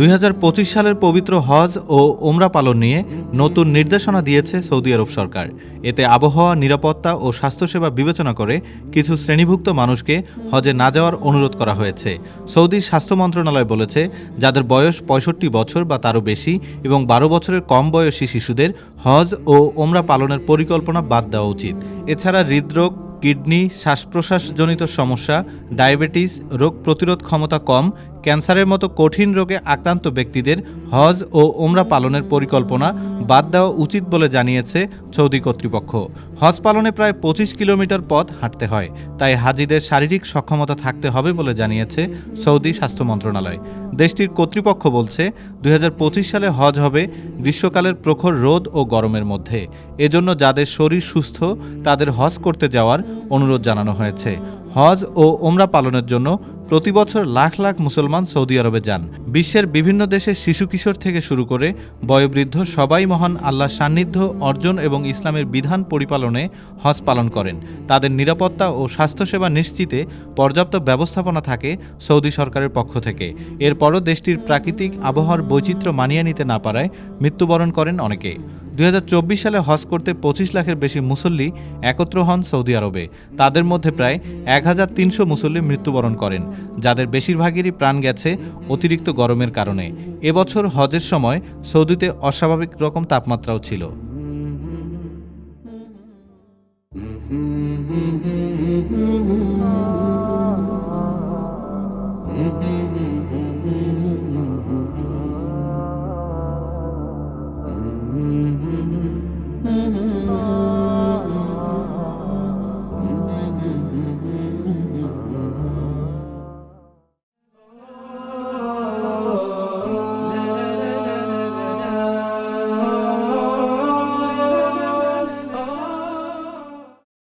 দুই হাজার পঁচিশ সালের পবিত্র হজ ও ওমরা পালন নিয়ে নতুন নির্দেশনা দিয়েছে সৌদি আরব সরকার। এতে আবহাওয়া, নিরাপত্তা ও স্বাস্থ্যসেবা বিবেচনা করে কিছু শ্রেণীভুক্ত মানুষকে হজে না যাওয়ার অনুরোধ করা হয়েছে। সৌদির স্বাস্থ্য মন্ত্রণালয় বলেছে, যাদের বয়স পঁয়ষট্টি বছর বা তারও বেশি এবং বারো বছরের কম বয়সী শিশুদের হজ ও ওমরা পালনের পরিকল্পনা বাদ দেওয়া উচিত। এছাড়া হৃদরোগ কিডনি শ্বাস প্রশ্বাসজনিত সমস্যা, ডায়াবেটিস, রোগ প্রতিরোধ ক্ষমতা কম, ক্যান্সারের মতো কঠিন রোগে আক্রান্ত ব্যক্তিদের হজ ও ওমরা পালনের পরিকল্পনা বাদ দেওয়া উচিত বলে জানিয়েছে সৌদি কর্তৃপক্ষ। হজ পালনে প্রায় পঁচিশ কিলোমিটার পথ হাঁটতে হয়, তাই হাজিদের শারীরিক সক্ষমতা থাকতে হবে বলে জানিয়েছে সৌদি স্বাস্থ্য মন্ত্রণালয়। দেশটির কর্তৃপক্ষ বলছে দু হাজার পঁচিশ সালে হজ হবে গ্রীষ্মকালের প্রখর রোদ ও গরমের মধ্যে। এজন্য যাদের শরীর সুস্থ, তাদের হজ করতে যাওয়ার অনুরোধ জানানো হয়েছে। হজ ও ওমরা পালনের জন্য প্রতি বছর লাখ লাখ মুসলমান সৌদি আরবে যান। বিশ্বের বিভিন্ন দেশের শিশু কিশোর থেকে শুরু করে বয়োবৃদ্ধ সবাই মহান আল্লাহর সান্নিধ্য অর্জন এবং ইসলামের বিধান পরিপালনে হজ পালন করেন। তাদের নিরাপত্তা ও স্বাস্থ্যসেবা নিশ্চিতে পর্যাপ্ত ব্যবস্থাপনা থাকে সৌদি সরকারের পক্ষ থেকে। এরপরও দেশটির প্রাকৃতিক আবহাওয়ার বৈচিত্র্য মানিয়ে নিতে না পারায় মৃত্যুবরণ করেন অনেকে। দুই সালে হজ করতে পঁচিশ লাখের বেশি মুসল্লি একত্র হন সৌদি আরবে। তাদের মধ্যে প্রায় এক হাজার তিনশো মুসল্লি মৃত্যুবরণ করেন, যাদের বেশিরভাগেরই প্রাণ গেছে অতিরিক্ত গরমের কারণে। এবছর হজের সময় সৌদিতে অস্বাভাবিক রকম তাপমাত্রাও ছিল।